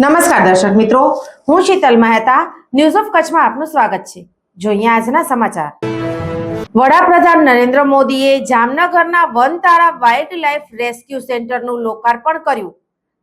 નમસ્કાર દર્શક મિત્રો, હું શીતલ મહેતા ન્યૂઝ ઓફ કચ્છમાં આપનું સ્વાગત છે. જોઈએ આજના સમાચાર. વડાપ્રધાન નરેન્દ્ર મોદીએ જામનગરના વનતારા વાઇલ્ડ લાઇફ રેસ્ક્યુ સેન્ટરનું લોકાર્પણ કર્યું.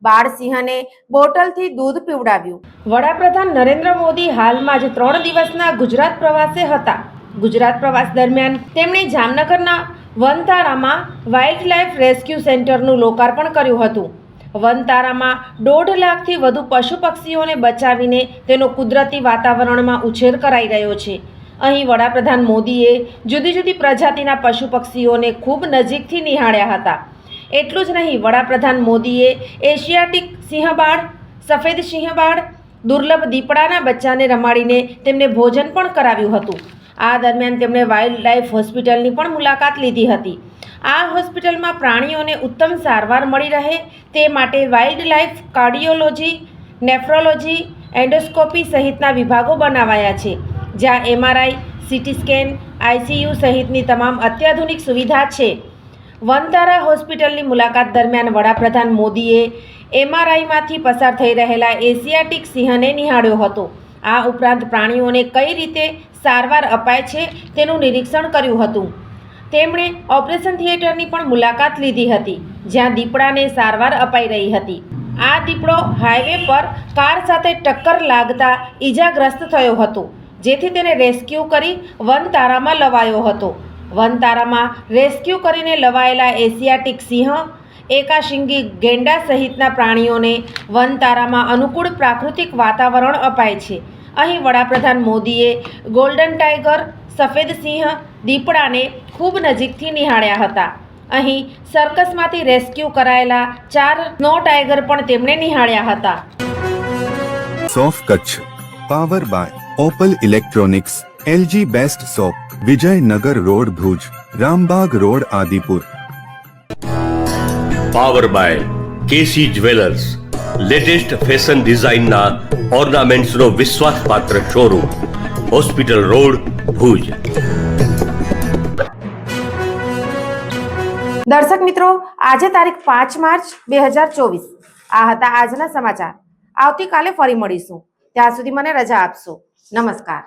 બાળસિંહને બોટલથી દૂધ પીવડાવ્યું. વડાપ્રધાન નરેન્દ્ર મોદી હાલમાં જ ત્રણ દિવસના ગુજરાત પ્રવાસે હતા. ગુજરાત પ્રવાસ દરમિયાન તેમણે જામનગરના વનતારામાં વાઇલ્ડ લાઇફ રેસ્ક્યુ સેન્ટરનું લોકાર્પણ કર્યું હતું. વનતારામાં દોઢ લાખથી વધુ પશુ પક્ષીઓને બચાવીને તેનો કુદરતી વાતાવરણમાં ઉછેર કરાઈ રહ્યો છે. અહીં વડાપ્રધાન મોદીએ જુદી જુદી પ્રજાતિના પશુ પક્ષીઓને ખૂબ નજીકથી નિહાળ્યા હતા. એટલું જ નહીં, વડાપ્રધાન મોદીએ એશિયાટિક સિંહબાળ, સફેદ સિંહબાળ, દુર્લભ દીપડાના બચ્ચાને રમાડીને તેમને ભોજન પણ કરાવ્યું હતું. આ દરમિયાન તેમણે વાઇલ્ડ લાઇફ હોસ્પિટલની પણ મુલાકાત લીધી હતી. આ હોસ્પિટલમાં પ્રાણીઓને ઉત્તમ સારવાર મળી રહે તે માટે wild life cardiology, nephrology, endoscopy સહિતના વિભાગો બનાવાયા છે, જ્યાં એમઆરઆઈ, સીટી સ્કેન આઈસીયુ સહિતની તમામ અત્યાધુનિક સુવિધા છે. વનતારા હોસ્પિટલની મુલાકાત દરમિયાન વડાપ્રધાન મોદીએ એમઆરઆઈમાંથી પસાર થઈ રહેલા એશિયાટિક સિંહને નિહાળ્યો હતો. આ ઉપરાંત પ્રાણીઓને કઈ રીતે સારવાર અપાય છે તેનું નિરીક્ષણ કર્યું હતું. તેમણે ઓપરેશન થિયેટરની પણ મુલાકાત લીધી હતી, જ્યાં દીપડાને સારવાર અપાઈ રહી હતી. આ દીપડો હાઈવે પર કાર સાથે ટક્કર લાગતા ઈજાગ્રસ્ત થયો હતો, જેથી તેને રેસ્ક્યુ કરી વનતારામાં લવાયો હતો. વનતારામાં રેસ્ક્યુ કરીને લવાયેલા એશિયાટિક સિંહ, એકાશિંગી ગેંડા સહિતના પ્રાણીઓને વનતારામાં અનુકૂળ પ્રાકૃતિક વાતાવરણ અપાય છે. અહીં વડાપ્રધાન મોદીએ ગોલ્ડન ટાઈગર સફેદ સિંહ દીપડાને ખૂબ નજીકથી નિહાળ્યા હતા. અહીં સર્કસમાંથી રેસ્ક્યુ કરાયેલા ચાર સ્નો ટાઈગર પણ તેમણે નિહાળ્યા હતા. સોફ Kutch. Power by Opal electronics LG best shop Vijaynagar road Bhuj Rambag road Adipur. Power by KC jewellers latest fashion ડિઝાઇનના ઓર્નામેન્ટ્સનો વિશ્વાસપાત્ર શોરૂમ. Hospital road Bhuj. દર્શક મિત્રો, આજે તારીખ પાંચ માર્ચ બે હજાર ચોવીસ. આ હતા આજના સમાચાર. આવતીકાલે ફરી મળીશું. ત્યાં સુધી મને રજા આપશો. નમસ્કાર.